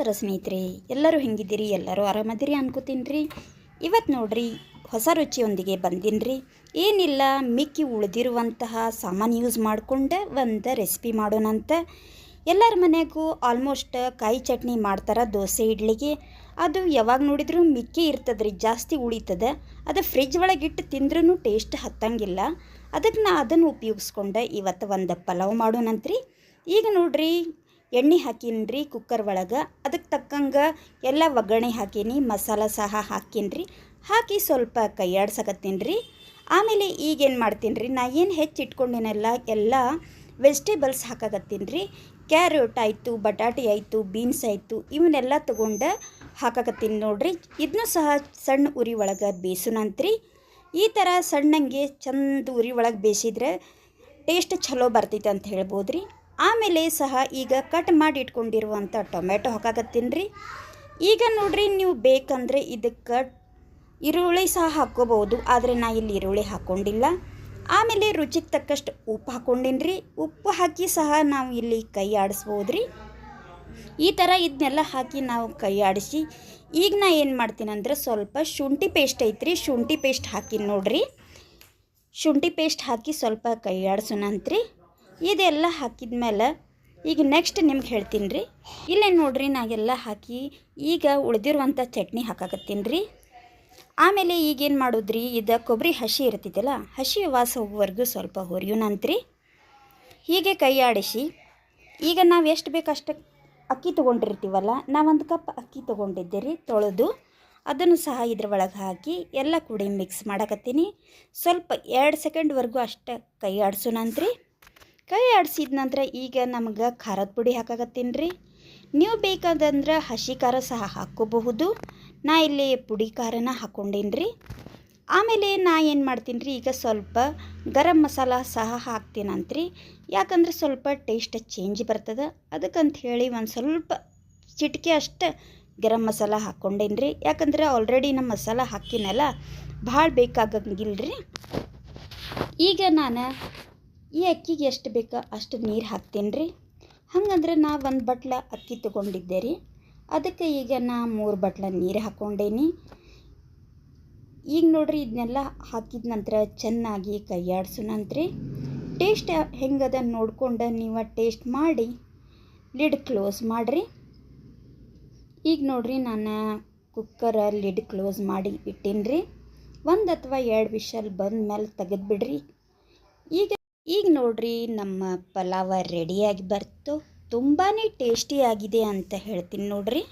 ನಮಸ್ಕಾರ ಸ್ನೇಹಿತರೆ, ಎಲ್ಲರೂ ಹೆಂಗಿದ್ದೀರಿ? ಎಲ್ಲರೂ ಆರಾಮದಿರಿ ಅನ್ಕೋತೀನಿ ಇವತ್ತು ನೋಡ್ರಿ, ಹೊಸ ರುಚಿಯೊಂದಿಗೆ ಬಂದಿನ್ರಿ. ಏನಿಲ್ಲ, ಮಿಕ್ಕಿ ಉಳಿದಿರುವಂತಹ ಸಾಮಾನು ಯೂಸ್ ಮಾಡಿಕೊಂಡು ಒಂದು ರೆಸಿಪಿ ಮಾಡೋಣಂತ. ಎಲ್ಲರ ಮನೆಗೂ ಆಲ್ಮೋಸ್ಟ್ ಕಾಯಿ ಚಟ್ನಿ ಮಾಡ್ತಾರೆ ದೋಸೆ, ಇಡ್ಲಿಗೆ. ಅದು ಯಾವಾಗ ನೋಡಿದರೂ ಮಿಕ್ಕಿ ಇರ್ತದ್ರಿ, ಜಾಸ್ತಿ ಉಳಿತದೆ. ಅದು ಫ್ರಿಜ್ ಒಳಗಿಟ್ಟು ತಿಂದ್ರೂ ಟೇಸ್ಟ್ ಹತ್ತಂಗಿಲ್ಲ. ಅದಕ್ಕೆ ನಾ ಅದನ್ನು ಉಪಯೋಗಿಸ್ಕೊಂಡೆ ಇವತ್ತು ಒಂದು ಪಲಾವ್ ಮಾಡೋಣಂತ್ರಿ. ಈಗ ನೋಡ್ರಿ ಎಣ್ಣೆ ಹಾಕೀನಿ ಕುಕ್ಕರ್ ಒಳಗೆ. ಅದಕ್ಕೆ ತಕ್ಕಂಗೆ ಎಲ್ಲ ಒಗ್ಗರಣೆ ಹಾಕೀನಿ, ಮಸಾಲ ಸಹ ಹಾಕೀನಿ ಹಾಕಿ ಸ್ವಲ್ಪ ಕೈಯಾಡ್ಸಕತ್ತೀನಿ. ರೀ ಆಮೇಲೆ ಈಗೇನು ಮಾಡ್ತೀನಿ ರೀ ನಾ ಏನು ಹೆಚ್ಚು ಇಟ್ಕೊಂಡಿನಲ್ಲ ಎಲ್ಲ ವೆಜಿಟೇಬಲ್ಸ್ ಹಾಕಕತ್ತೀನಿ. ರೀ ಕ್ಯಾರೆಟ್ ಆಯಿತು, ಬಟಾಟೆ ಆಯಿತು ಬೀನ್ಸ್ ಆಯಿತು, ಇವನ್ನೆಲ್ಲ ತೊಗೊಂಡು ಹಾಕಕತ್ತೀನಿ ನೋಡ್ರಿ. ಇದನ್ನೂ ಸಹ ಸಣ್ಣ ಉರಿ ಒಳಗೆ ಬೇಯಿಸೋಣಂತ್ರಿ ಈ ಥರ ಸಣ್ಣಂಗೆ ಚಂದ ಉರಿ ಒಳಗೆ ಬೇಯಿಸಿದ್ರೆ ಟೇಸ್ಟ್ ಚಲೋ ಬರ್ತೈತೆ ಅಂತ ಹೇಳ್ಬೋದು ರೀ ಆಮೇಲೆ ಸಹ ಈಗ ಕಟ್ ಮಾಡಿ ಇಟ್ಕೊಂಡಿರುವಂಥ ಟೊಮೆಟೊ ಹಾಕಾಕತ್ತೀನಿ ರೀ. ಈಗ ನೋಡ್ರಿ ನೀವು ಬೇಕಂದರೆ ಇದಕ್ಕೆ ಈರುಳ್ಳಿ ಸಹ ಹಾಕ್ಕೋಬೋದು, ಆದರೆ ನಾ ಇಲ್ಲಿ ಈರುಳ್ಳಿ ಹಾಕ್ಕೊಂಡಿಲ್ಲ. ಆಮೇಲೆ ರುಚಿಗೆ ತಕ್ಕಷ್ಟು ಉಪ್ಪು ಹಾಕ್ಕೊಂಡಿನಿ ಉಪ್ಪು ಹಾಕಿ ಸಹ ನಾವು ಇಲ್ಲಿ ಕೈ ಆಡಿಸ್ಬೋದು ರೀ. ಈ ಥರ ಇದನ್ನೆಲ್ಲ ಹಾಕಿ ನಾವು ಕೈ ಆಡಿಸಿ, ಈಗ ನಾ ಏನು ಮಾಡ್ತೀನಿ ಅಂದ್ರೆ ಸ್ವಲ್ಪ ಶುಂಠಿ ಪೇಸ್ಟ್ ಐತ್ರಿ, ಶುಂಠಿ ಪೇಸ್ಟ್ ಹಾಕಿ ನೋಡ್ರಿ. ಶುಂಠಿ ಪೇಸ್ಟ್ ಹಾಕಿ ಸ್ವಲ್ಪ ಕೈ ಆಡ್ಸೋಣಂತ್ರಿ ಇದೆಲ್ಲ ಹಾಕಿದ ಮೇಲೆ ಈಗ ನೆಕ್ಸ್ಟ್ ನಿಮ್ಗೆ ಹೇಳ್ತೀನಿ ರೀ. ಇಲ್ಲೇ ನೋಡ್ರಿ ನಾಗೆಲ್ಲ ಹಾಕಿ ಈಗ ಉಳಿದಿರುವಂಥ ಚಟ್ನಿ ಹಾಕಾಕತ್ತೀನಿ ರೀ. ಆಮೇಲೆ ಈಗೇನು ಮಾಡೋದ್ರಿ? ಇದು ಕೊಬ್ಬರಿ ಹಸಿ ಇರ್ತಿದ್ದಲ್ಲ ಹಸಿ ವಾಸ ಹೋಗುವವರೆಗೂ ಸ್ವಲ್ಪ ಹುರಿಯೋಣಂತ್ರಿ ಹೀಗೆ ಕೈ ಈಗ ನಾವು ಎಷ್ಟು ಬೇಕಷ್ಟು ಅಕ್ಕಿ ತೊಗೊಂಡಿರ್ತೀವಲ್ಲ ನಾವೊಂದು ಕಪ್ ಅಕ್ಕಿ ತೊಗೊಂಡಿದ್ದೆ ರೀ ತೊಳೆದು. ಅದನ್ನು ಸಹ ಇದ್ರ ಒಳಗೆ ಹಾಕಿ ಎಲ್ಲ ಕೂಡಿ ಮಿಕ್ಸ್ ಮಾಡಕತ್ತೀನಿ. ಸ್ವಲ್ಪ ಎರಡು ಸೆಕೆಂಡ್ವರೆಗೂ ಅಷ್ಟೇ ಕೈ ಕೈ ಆಡಿಸಿದ ನಂತರ ಈಗ ನಮ್ಗೆ ಖಾರದ ಪುಡಿ ಹಾಕಾಕತ್ತೀನಿ ರೀ ನೀವು ಬೇಕಾದಂದ್ರೆ ಹಸಿ ಖಾರ ಸಹ ಹಾಕ್ಕೋಬಹುದು ನಾ ಇಲ್ಲಿ ಪುಡಿ ಖಾರನ ಹಾಕ್ಕೊಂಡೀನಿ ರೀ ಆಮೇಲೆ ನಾ ಏನು ಮಾಡ್ತೀನಿ ರೀ ಈಗ ಸ್ವಲ್ಪ ಗರಂ ಮಸಾಲ ಸಹ ಹಾಕ್ತೀನಂತ್ರಿ. ಯಾಕಂದ್ರೆ ಸ್ವಲ್ಪ ಟೇಸ್ಟ್ ಚೇಂಜ್ ಬರ್ತದೆ. ಅದಕ್ಕಂತ ಹೇಳಿ ಒಂದು ಸ್ವಲ್ಪ ಚಿಟಿಕೆ ಅಷ್ಟು ಗರಂ ಮಸಾಲ ಹಾಕ್ಕೊಂಡೇನಿ ರೀ ಯಾಕಂದ್ರೆ ಆಲ್ರೆಡಿ ನಮ್ಮ ಮಸಾಲ ಹಾಕಿನಲ್ಲ, ಭಾಳ ಬೇಕಾಗಂಗಿಲ್ಲ ರೀ ಈಗ ನಾನು ಈ ಅಕ್ಕಿಗೆ ಎಷ್ಟು ಬೇಕೋ ಅಷ್ಟು ನೀರು ಹಾಕ್ತೀನಿ ರೀ ಹಂಗಂದ್ರೆ ನಾ ಒಂದು ಬಟ್ಲ ಅಕ್ಕಿ ತೊಗೊಂಡಿದ್ದೆ ರೀ ಅದಕ್ಕೆ ಈಗ ನಾ ಮೂರು ಬಟ್ಲ ನೀರು ಹಾಕ್ಕೊಂಡೇನಿ ಈಗ ನೋಡ್ರಿ ಇದನ್ನೆಲ್ಲ ಹಾಕಿದ ನಂತರ ಚೆನ್ನಾಗಿ ಕೈಯಾಡ್ಸೋಣಂತ್ರಿ ಟೇಸ್ಟ್ ಹೆಂಗದ ನೋಡ್ಕೊಂಡು ನೀವು ಟೇಸ್ಟ್ ಮಾಡಿ ಲಿಡ್ ಕ್ಲೋಸ್ ಮಾಡಿರಿ. ಈಗ ನೋಡ್ರಿ ನಾನು ಕುಕ್ಕರ ಲಿಡ್ ಕ್ಲೋಸ್ ಮಾಡಿ ಇಟ್ಟೀನಿ ರೀ ಒಂದು ಅಥವಾ ಎರಡು ವಿಷಲ್ ಬಂದ ಮೇಲೆ ತೆಗೆದ್ಬಿಡ್ರಿ. ಈಗ ಈಗ ನೋಡ್ರಿ ನಮ್ಮ ಪಲಾವ ರೆಡಿಯಾಗಿ ಬರ್ತು. ತುಂಬಾ ಟೇಸ್ಟಿಯಾಗಿದೆ ಅಂತ ಹೇಳ್ತೀನಿ ನೋಡ್ರಿ.